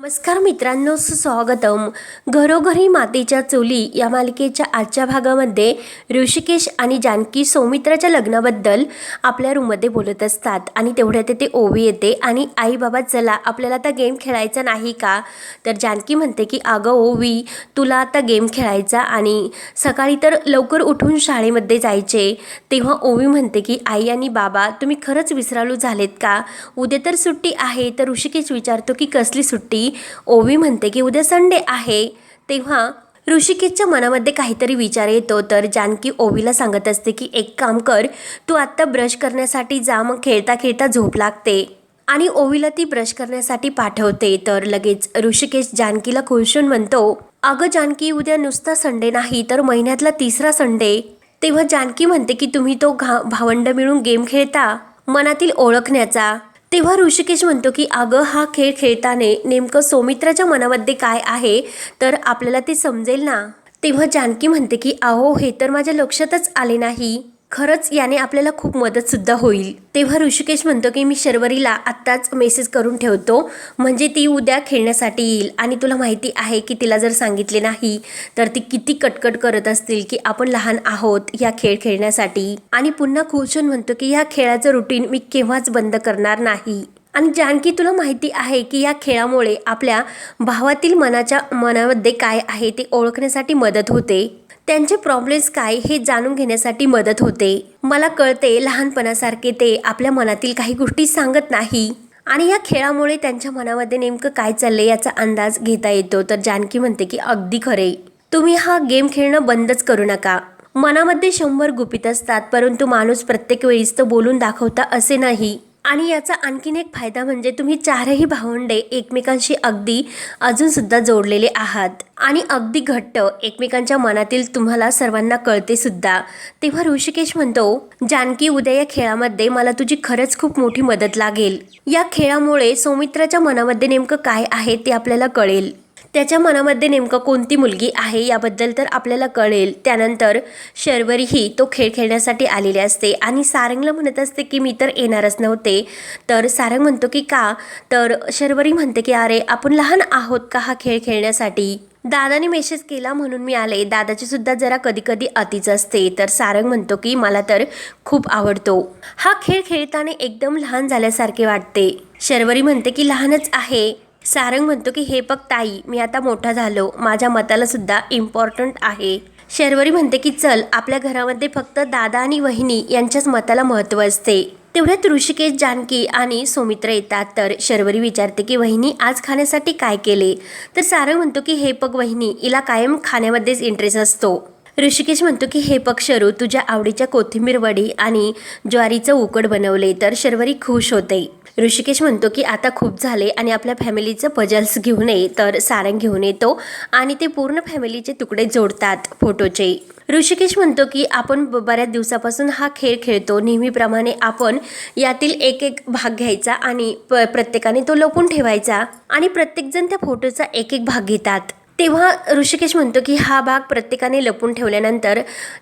नमस्कार मित्रांनो सुस्वागतम. घरोघरी मातीच्या चुली या मालिकेच्या आजच्या भागामध्ये ऋषिकेश आणि जानकी सौमित्राच्या लग्नाबद्दल आपल्या रूममध्ये बोलत असतात आणि तेवढ्यात ते ओवी येते आणि आई बाबा चला आपल्याला आता गेम खेळायचा नाही का? तर जानकी म्हणते की अगं ओवी तुला आता गेम खेळायचा आणि सकाळी तर लवकर उठून शाळेमध्ये जायचे. तेव्हा ओवी म्हणते की आई आणि बाबा तुम्ही खरंच विसरालू झालेत का? उद्या तर सुट्टी आहे तर ऋषिकेश विचारतो की कसली सुट्टी? ओवी म्हणते की उद्या संडे आहे. तेव्हा ऋषिकेशच्या मनामध्ये काहीतरी विचार येतो. तर जानकी ओवीला सांगत असते की एक काम कर तू आत्ता ब्रश करण्यासाठी जा मग खेळता खेळता झोप लागते. आणि ओवीला ती ब्रश करण्यासाठी पाठवते. तर लगेच ऋषिकेश जानकीला खुलशून म्हणतो अगं जानकी उद्या नुसता संडे नाही तर महिन्यातला तिसरा संडे. तेव्हा जानकी म्हणते की तुम्ही तो घा भावंड मिळून गेम खेळता मनातील ओळखण्याचा. तेव्हा ऋषिकेश म्हणतो की अगं हा खेळ खेळताना नेमकं सौमित्राच्या मनामध्ये काय आहे? तर आपल्याला ते समजेल ना? तेव्हा जानकी म्हणते की अहो हे तर माझ्या लक्षातच आले नाही. खरंच याने आपल्याला खूप मदतसुद्धा होईल. तेव्हा ऋषिकेश म्हणतो की मी शर्वरीला आत्ताच मेसेज करून ठेवतो. म्हणजे ती उद्या खेळण्यासाठी येईल. आणि तुला माहिती आहे की तिला जर सांगितले नाही तर ती किती कटकट करत असतील की आपण लहान आहोत या खेळ खेळण्यासाठी. आणि पुन्हा खुशून म्हणतो की या खेळाचं रुटीन मी केव्हाच बंद करणार नाही. आणि जानकी तुला माहिती आहे की या खेळामुळे आपल्या भावातील मनाच्या मनामध्ये काय आहे ते ओळखण्यासाठी मदत होते. त्यांचे प्रॉब्लेम्स काय हे जाणून घेण्यासाठी मदत होते. मला कळते लहानपणासारखे ते आपल्या मनातील काही गोष्टी सांगत नाही. आणि या खेळामुळे त्यांच्या मनामध्ये नेमकं काय चाललंय याचा अंदाज घेता येतो. तर जानकी म्हणते की अगदी खरे. तुम्ही हा गेम खेळणं बंदच करू नका. मनामध्ये शंभर गुपित असतात परंतु माणूस प्रत्येक वेळीच तो बोलून दाखवता असे नाही. आणि याचा आणखीन एक फायदा म्हणजे तुम्ही चारही भावंडे एकमेकांशी अगदी अजूनसुद्धा जोडलेले आहात. आणि अगदी घट्ट एकमेकांच्या मनातील तुम्हाला सर्वांना कळते सुद्धा. तेव्हा ऋषिकेश म्हणतो जानकी उद्या या खेळामध्ये मला तुझी खरंच खूप मोठी मदत लागेल. या खेळामुळे सौमित्राच्या मनामध्ये नेमकं काय आहे ते आपल्याला कळेल. त्याच्या मनामध्ये नेमकं कोणती मुलगी आहे याबद्दल तर आपल्याला कळेल. त्यानंतर शर्वरीही तो खेळ खेळण्यासाठी आलेली असते आणि सारंगला म्हणत असते की मी तर येणारच नव्हते. तर सारंग म्हणतो की का? तर शर्वरी म्हणते की अरे आपण लहान आहोत का हा खेळ खेळण्यासाठी? दादाने मेसेज केला म्हणून मी आले. दादाची सुद्धा जरा कधी कधी अतिच असते. तर सारंग म्हणतो की मला तर खूप आवडतो. हा खेळ खेळताना एकदम लहान झाल्यासारखे वाटते. शर्वरी म्हणते की लहानच आहे. सारंग म्हणतो की हे बघ ताई मी आता मोठा झालो. माझ्या मताला सुद्धा इम्पॉर्टंट आहे. शर्वरी म्हणते की चल आपल्या घरामध्ये फक्त दादा आणि वहिनी यांच्याच मताला महत्त्व असते. तेवढ्यात ऋषिकेश जानकी आणि सौमित्र येतात. तर शर्वरी विचारते की वहिनी आज खाण्यासाठी काय केले? तर सारंग म्हणतो की हे पग वहिनी हिला कायम खाण्यामध्येच इंटरेस्ट असतो. ऋषिकेश म्हणतो की हे पग शरू तुझ्या आवडीच्या कोथिंबीर वडी आणि ज्वारीचं उकड बनवले. तर शर्वरी खुश होते. ऋषिकेश म्हणतो की आता खूप झाले आणि आपल्या फॅमिलीचं पजल्स घेऊन ये तर सारंग घेऊन येतो आणि ते पूर्ण फॅमिलीचे तुकडे जोडतात फोटोचे. ऋषिकेश म्हणतो की आपण ब- बऱ्याच दिवसापासून हा खेळ खेळतो. नेहमीप्रमाणे आपण यातील एक एक भाग घ्यायचा आणि प प्रत्येकाने तो लपून ठेवायचा आणि प्रत्येकजण त्या फोटोचा एक एक भाग घेतात. तेव्हा ऋषिकेश म्हणतो की हा भाग प्रत्येकाने लपून ठेवल्यानंतर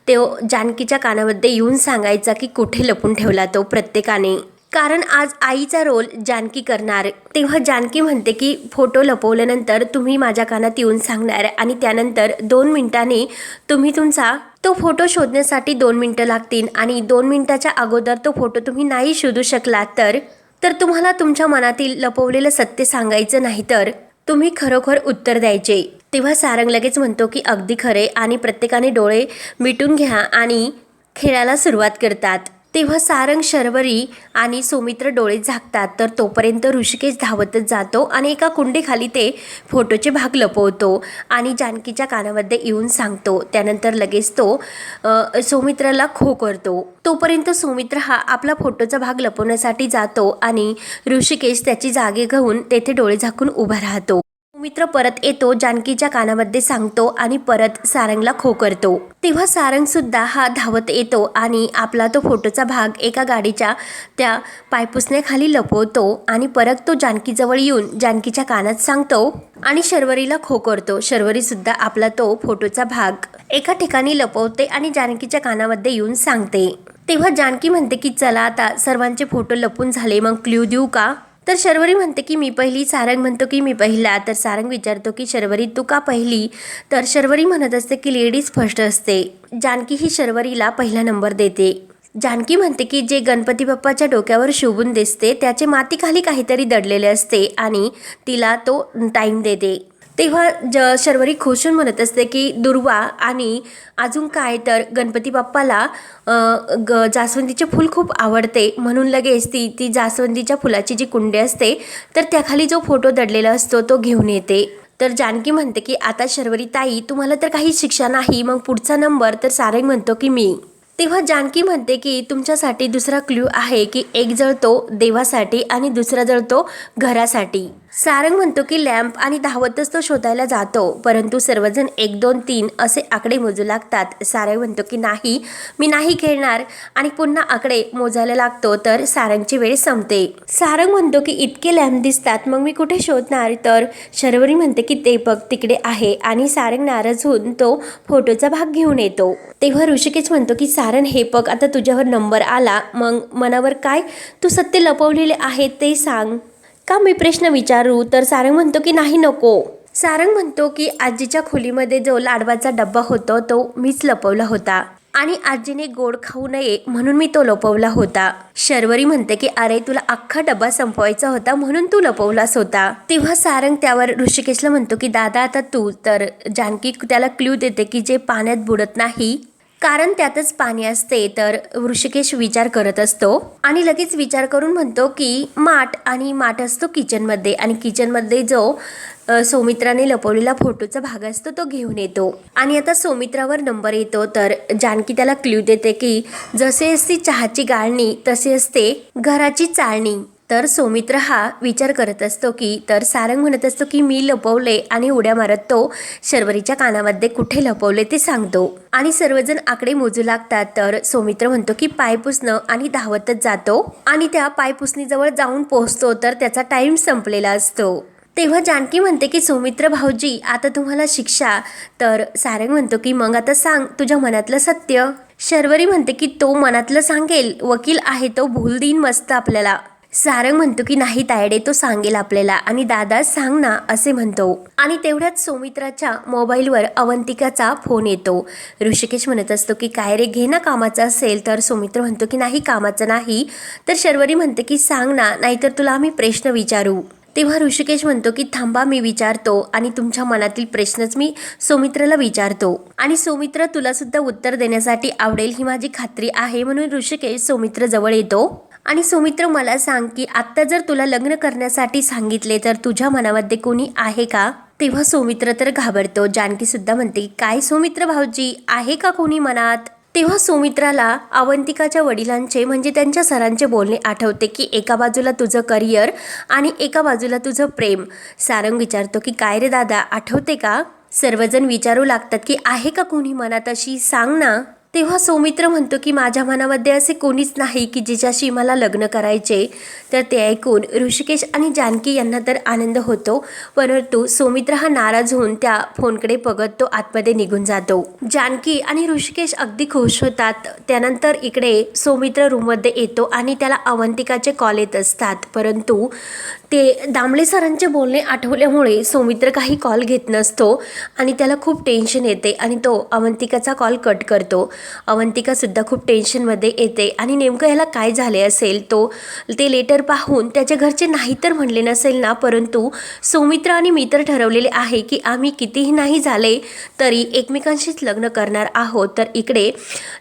तो जानकीच्या कानामध्ये येऊन सांगायचा की कुठे लपून ठेवला तो प्रत्येकाने. कारण आज आईचा रोल जानकी करणार. तेव्हा जानकी म्हणते की फोटो लपवल्यानंतर तुम्ही माझ्या कानात येऊन सांगणार आणि त्यानंतर दोन मिनिटांनी तुम्ही तुमचा तो फोटो शोधण्यासाठी दोन मिनटं लागतील आणि दोन मिनिटाच्या अगोदर तो फोटो तुम्ही नाही शोधू शकलात तर तर तुम्हाला तुमच्या मनातील लपवलेलं सत्य सांगायचं नाही तर तुम्ही खरोखर उत्तर द्यायचे. तेव्हा सारंग लगेच म्हणतो की अगदी खरे आणि प्रत्येकाने डोळे मिटून घ्या आणि खेळायला सुरुवात करतात. तेव्हा सारंग शर्वरी आणि सौमित्र डोळे झाकतात. तर तोपर्यंत ऋषिकेश धावतच जातो आणि एका कुंडीखाली ते फोटोचे भाग लपवतो आणि जानकीच्या कानामध्ये येऊन सांगतो. त्यानंतर लगेच तो सौमित्राला खो करतो. तोपर्यंत सौमित्र हा आपला फोटोचा भाग लपवण्यासाठी जातो आणि ऋषिकेश त्याची जागे घेऊन तेथे डोळे झाकून उभा राहतो. मित्र परत येतो जानकीच्या कानामध्ये सांगतो आणि परत सारंगला खो करतो. तेव्हा सारंग सुद्धा हा धावत येतो आणि आपला तो फोटोचा भाग एका गाडीच्या त्या पायपुसण्याखाली लपवतो आणि परत तो जानकीजवळ येऊन जानकीच्या कानात सांगतो आणि शर्वरीला खो करतो. शर्वरी सुद्धा आपला तो फोटोचा भाग एका ठिकाणी लपवते आणि जानकीच्या कानामध्ये येऊन सांगते. तेव्हा जानकी म्हणते की चला आता सर्वांचे फोटो लपून झाले मग क्ल्यू देऊ का? तर शर्वरी म्हणते की मी पहिली सारंग म्हणतो की मी पहिला तर सारंग विचारतो की शर्वरी तू का पहिली? तर शर्वरी म्हणत असते की लेडीज फर्स्ट असते. जानकी ही शर्वरीला पहिला नंबर देते. जानकी म्हणते की जे गणपती बाप्पाच्या डोक्यावर शोभून दिसते त्याचे मातीखाली काहीतरी दडलेले असते आणि तिला तो टाईम देते. तेव्हा ज शर्वरी खुशून म्हणत असते की दुर्वा आणि अजून काय तर गणपती बाप्पाला ग जास्वंदीचे फूल खूप आवडते. म्हणून लगेच ती ती जास्वंदीच्या फुलाची जी कुंडी असते तर त्याखाली जो फोटो दडलेला असतो तो घेऊन येते. तर जानकी म्हणते की आता शर्वरी ताई तुम्हाला तर काही शिक्षा नाही मग पुढचा नंबर तर सारंग म्हणतो की मी. तेव्हा जानकी म्हणते की तुमच्यासाठी दुसरा क्ल्यू आहे की एक जळतो देवासाठी आणि दुसरा जळतो घरासाठी. सारंग म्हणतो की लॅम्प आणि धावतच तो शोधायला जातो परंतु सर्वजण एक दोन तीन असे आकडे मोजू लागतात. सारंग म्हणतो की नाही मी नाही खेळणार आणि पुन्हा आकडे मोजायला लागतो तर सारंगची वेळ संपते. सारंग म्हणतो की इतके लॅम्प दिसतात मग मी कुठे शोधणार? तर शर्वरी म्हणते की ते बघ तिकडे आहे आणि सारंग नाराज होऊन तो फोटोचा भाग घेऊन येतो. तेव्हा ऋषिकेश म्हणतो की सारंग हे बघ आता तुझ्यावर नंबर आला मग मनावर काय तू सत्य लपवलेले आहे ते सांग. का मी प्रश्न विचारू? तर सारंग म्हणतो की नाही नको. सारंग म्हणतो की आजीच्या खोलीमध्ये जो लाडवाचा डब्बा होतो तो मीच लपवला होता आणि आजीने गोड खाऊ नये म्हणून मी तो लपवला होता. शर्वरी म्हणते की अरे तुला अख्खा डब्बा संपवायचा होता म्हणून तू लपवलास होता. तेव्हा सारंग त्यावर ऋषिकेशला म्हणतो की दादा आता तू. तर जानकी त्याला क्ल्यू देते की जे पाण्यात बुडत नाही कारण त्यातच पाणी असते तर ऋषिकेश विचार करत असतो आणि लगेच विचार करून म्हणतो की माठ आणि माठ असतो किचनमध्ये आणि किचनमध्ये जो सौमित्राने लपवलेला फोटोचा भाग असतो तो घेऊन येतो. आणि आता सौमित्रावर नंबर येतो तर जानकी त्याला क्ल्यू देते की जसे असते चहाची गाळणी तसे असते घराची चाळणी. तर सौमित्र हा विचार करत असतो की तर सारंग म्हणत असतो की मी लपवले आणि उड्या मारत तो शर्वरीच्या कानामध्ये कुठे लपवले ते सांगतो. आणि सर्वजण आकडे मोजू लागतात. तर सौमित्र म्हणतो की पाय पुसणं आणि धावतच जातो आणि त्या पाय पुसणीजवळ जाऊन पोहोचतो तर त्याचा टाइम संपलेला असतो. तेव्हा जानकी म्हणते की सौमित्र भाऊजी आता तुम्हाला शिक्षा. तर सारंग म्हणतो की मग आता सांग तुझ्या मनातलं सत्य. शर्वरी म्हणते की तो मनातलं सांगेल. वकील आहे तो भूल देईन मस्त आपल्याला. सारंग म्हणतो की नाही तायडे तो सांगेल आपल्याला. आणि दादा सांग ना असे म्हणतो. आणि तेवढ्याच सौमित्राच्या मोबाईलवर अवंतिकाचा फोन येतो. ऋषिकेश म्हणत असतो की काय रे घे ना कामाचं असेल. तर सौमित्र म्हणतो की नाही कामाचं नाही. तर शर्वरी म्हणते की सांग ना नाहीतर तुला आम्ही प्रश्न विचारू. तेव्हा ऋषिकेश म्हणतो की थांबा मी विचारतो आणि तुमच्या मनातील प्रश्नच मी सौमित्राला विचारतो. आणि सौमित्र तुला सुद्धा उत्तर देण्यासाठी आवडेल ही माझी खात्री आहे म्हणून ऋषिकेश सौमित्र जवळ येतो. आणि सौमित्र मला सांग की आत्ता जर तुला लग्न करण्यासाठी सांगितले तर तुझ्या मनामध्ये कोणी आहे का? तेव्हा सौमित्र तर घाबरतो. जानकी सुद्धा म्हणते काय सौमित्र भाऊजी? आहे का कोणी मनात? तेव्हा सुमित्राला अवंतिकाच्या वडिलांचे म्हणजे त्यांच्या सरांचे बोलणे आठवते की एका बाजूला तुझं करिअर आणि एका बाजूला तुझं प्रेम. सारंग विचारतो की काय रे दादा आठवते का? सर्वजण विचारू लागतात की आहे का कोणी मनात? अशी सांग ना. तेव्हा सौमित्र म्हणतो की माझ्या मनामध्ये असे कोणीच नाही की जिच्याशी मला लग्न करायचे तर ते ऐकून ऋषिकेश आणि जानकी यांना तर आनंद होतो परंतु सौमित्र हा नाराज होऊन त्या फोनकडे बघत तो आतमध्ये निघून जातो. जानकी आणि ऋषिकेश अगदी खुश होतात. त्यानंतर इकडे सौमित्र रूममध्ये येतो आणि त्याला अवंतिकाचे कॉल येत असतात. परंतु ते दामले सरांचे बोलणे आठवल्यामुळे सौमित्र काही कॉल घेत नसतो आणि त्याला खूप टेन्शन येते आणि तो अवंतिकाचा कॉल कट करतो. अवंतिकासुद्धा खूप टेन्शनमध्ये येते आणि नेमकं ह्याला काय झाले असेल तो ते लेटर पाहून त्याच्या घरचे नाही तर म्हणले नसेल ना परंतु सौमित्र आणि मी तर ठरवलेले आहे की आम्ही कितीही नाही झाले तरी एकमेकांशीच लग्न करणार आहोत. तर इकडे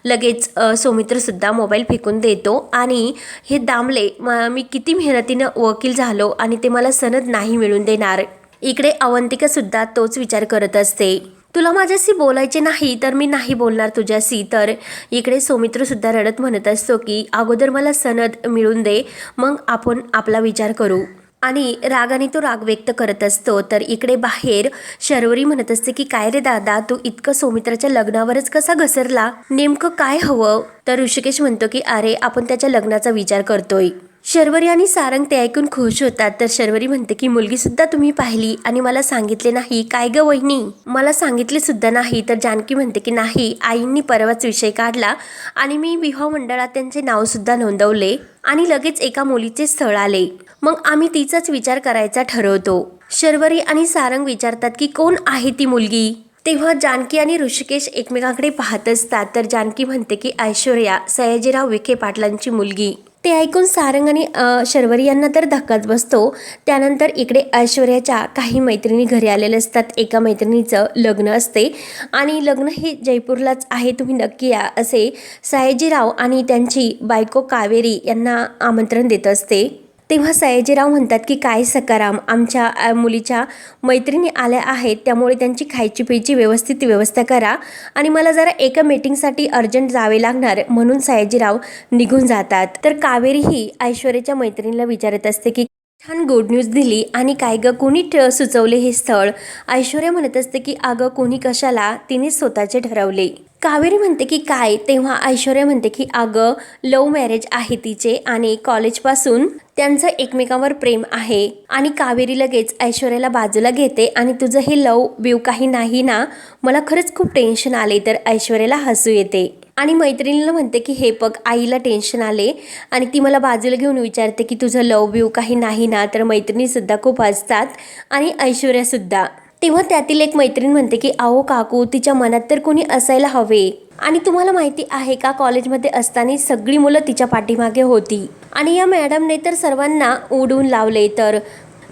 लगेच सौमित्रसुद्धा मोबाईल फेकून देतो आणि हे दामले म- मी किती मेहनतीनं वकील झालो आणि ते मला सनद नाही मिळून देणार. इकडे अवंतिका सुद्धा तोच विचार करत असते. तुला माझ्याशी बोलायचे नाही तर मी नाही बोलणार तुझ्याशी. तर इकडे सौमित्र सुद्धा रडत म्हणत असतो की अगोदर मला सनद मिळून दे मग आपण आपला विचार करू. आणि रागाने तो राग व्यक्त करत असतो. तर इकडे बाहेर शर्वरी म्हणत असते की काय रे दादा तू इतकं सौमित्राच्या लग्नावरच कसा घसरला? नेमकं काय हवं? तर ऋषिकेश म्हणतो की अरे आपण त्याच्या लग्नाचा विचार करतोय. शर्वरी आणि सारंग ते ऐकून खुश होतात. तर शर्वरी म्हणते की मुलगी सुद्धा तुम्ही पाहिली आणि मला सांगितले नाही. काय ग वहिनी? मला सांगितले सुद्धा नाही. तर जानकी म्हणते की नाही आईंनी परवाच विषय काढला आणि मी विवाह मंडळात त्यांचे नाव सुद्धा नोंदवले आणि लगेच एका मुलीचे स्थळ आले. मग आम्ही तिचाच विचार करायचा ठरवतो. शर्वरी आणि सारंग विचारतात की कोण आहे ती मुलगी? तेव्हा जानकी आणि ऋषिकेश एकमेकांकडे पाहत असतात. तर जानकी म्हणते की ऐश्वर्या सयाजीराव विखे पाटलांची मुलगी. ते ऐकून सारंग आणि शर्वरी यांना तर धक्काच बसतो. त्यानंतर इकडे ऐश्वर्याच्या काही मैत्रिणी घरी आलेल्या असतात. एका मैत्रिणीचं लग्न असते. आणि लग्न हे जयपूरलाच आहे. तुम्ही नक्की या असे सयाजीराव आणि त्यांची बायको कावेरी यांना आमंत्रण देत असते. तेव्हा सयाजीराव म्हणतात की काय सकाराम आमच्या मुलीच्या मैत्रिणी आल्या आहेत त्यामुळे त्यांची खायची प्यायची व्यवस्थित व्यवस्था करा आणि मला जरा एका मीटिंगसाठी अर्जंट जावे लागणार म्हणून सयाजीराव निघून जातात. तर कावेरी ही ऐश्वर्याच्या मैत्रिणीला विचारत असते की छान गुड न्यूज दिली आणि काय गं कोणी ठ- सुचवले हे स्थळ? ऐश्वर्या म्हणत असते की अगं कोणी कशाला? तिने स्वतःचे ठरवले. कावेरी म्हणते की काय तेव्हा ऐश्वर्या म्हणते की अगं लव्ह मॅरेज आहे तिचे आणि कॉलेजपासून त्यांचं एकमेकांवर प्रेम आहे आणि कावेरी लगेच ऐश्वर्याला बाजूला घेते आणि तुझं हे लव बिव काही नाही ना मला खरंच खूप टेन्शन आले तर ऐश्वर्याला हसू येते. आणि मैत्रिणीला म्हणते की हे बघ आईला टेन्शन आले आणि ती मला बाजूला घेऊन विचारते की तुझं लव बिव काही नाही ना? तर मैत्रिणीसुद्धा खूप हसतात आणि ऐश्वर्यासुद्धा. तेव्हा त्यातील एक मैत्रीण म्हणते की अहो काकू तिच्या मनात तर कोणी असायला हवे. आणि तुम्हाला माहिती आहे का कॉलेजमध्ये असताना सगळी मुलं तिच्या पाठीमागे होती. आणि या मॅडमने तर सर्वांना उडवून लावले. तर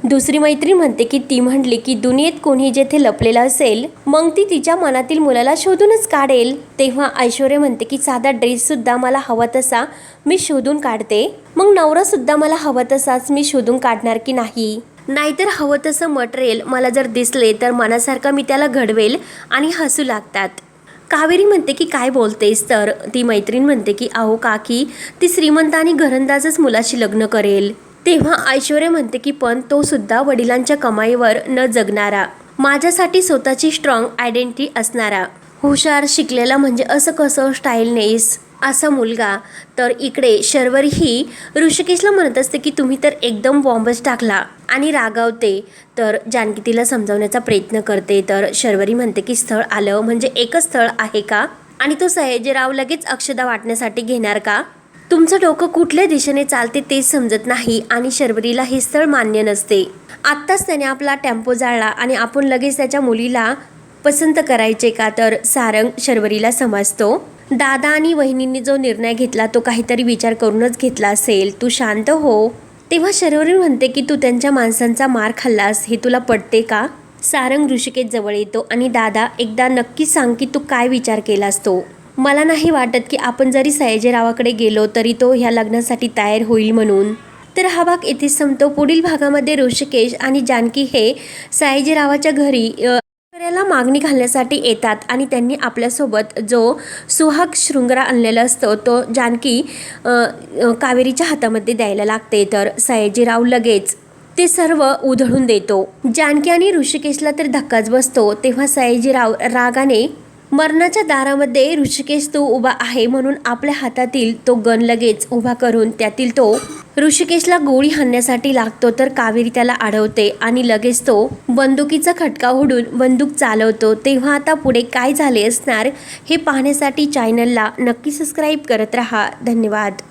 दुसरी मैत्रीण म्हणते की ती म्हणली की दुनियेत कोणी जेथे लपलेलं असेल मग ती तिच्या मनातील मुलाला शोधूनच काढेल. तेव्हा ऐश्वर्या म्हणते की साधा ड्रेस सुद्धा मला हवा तसा मी शोधून काढते. मग नवरा सुद्धा मला हवा तसाच मी शोधून काढणार की नाही? नाहीतर हवं तसं मटेरियल मला जर दिसले तर मनासारखं मी त्याला घडवेल आणि हसू लागतात. कावेरी म्हणते की काय बोलतेस तर? ती मैत्रीण म्हणते की अहो काकी ती श्रीमंत आणि घरंदाजच मुलाशी लग्न करेल. तेव्हा ऐश्वर्या म्हणते की पण तो सुद्धा वडिलांच्या कमाईवर न जगणारा. माझ्यासाठी स्वतःची स्ट्रॉंग आयडेंटिटी असणारा. हुशार शिकलेला म्हणजे असं कसं स्टाईल नेस असा मुलगा तर इकडे शर्वर ही ऋषिकेशला म्हणत असते की तुम्ही तर एकदम बॉम्बच टाकला आणि रागावते. तर जानकी तिला समजावण्याचा प्रयत्न करते. तर शर्वरी म्हणते की स्थळ आलं म्हणजे एकच स्थळ आहे का? आणि तो सयाजीराव लगेच अक्षदा वाटण्यासाठी घेणार का? तुमचं डोकं कुठल्या दिशेने चालते तेच समजत नाही आणि शर्वरीला हे स्थळ मान्य नसते. आत्ताच त्याने आपला टेम्पो जाळला आणि आपण लगेच त्याच्या मुलीला पसंत करायचे का? तर सारंग शर्वरीला समजतो. दादा आणि वहिनींनी जो निर्णय घेतला तो काहीतरी विचार करूनच घेतला असेल. तू शांत हो. तेव्हा शर्वरी म्हणते की तू त्यांच्या माणसांचा मार खाल्लास हे तुला पटते का? सारंग ऋषिकेश जवळ येतो आणि दादा एकदा नक्की सांग की तू काय विचार केलास तो? मला नाही वाटत की आपण जरी सयाजीरावाकडे गेलो तरी तो ह्या लग्नासाठी तयार होईल म्हणून. तर हा भाग येथे संपतो. पुढील भागामध्ये ऋषिकेश आणि जानकी हे सयाजीरावाच्या घरी शेतकऱ्याला मागणी घालण्यासाठी येतात आणि त्यांनी आपल्यासोबत जो सुहाग शृंगरा आणलेला असतो तो जानकी कावेरीच्या हातामध्ये द्यायला लागते. तर सयाजीराव लगेच ते सर्व उधळून देतो. जानकी आणि ऋषिकेशला तर धक्काच बसतो. तेव्हा सयाजीराव रागाने मरणाच्या दारामध्ये ऋषिकेश तो उभा आहे म्हणून आपल्या हातातील तो गन लगेच उभा करून त्यातील तो ऋषिकेशला गोळी हाणण्यासाठी लागतो तर कावेरी त्याला अडवते आणि लगेच तो बंदुकीचा खटका उडून बंदूक चालवतो. तेव्हा आता पुढे काय झाले असणार हे पाहण्यासाठी चॅनलला नक्की सबस्क्राईब करत राहा. धन्यवाद.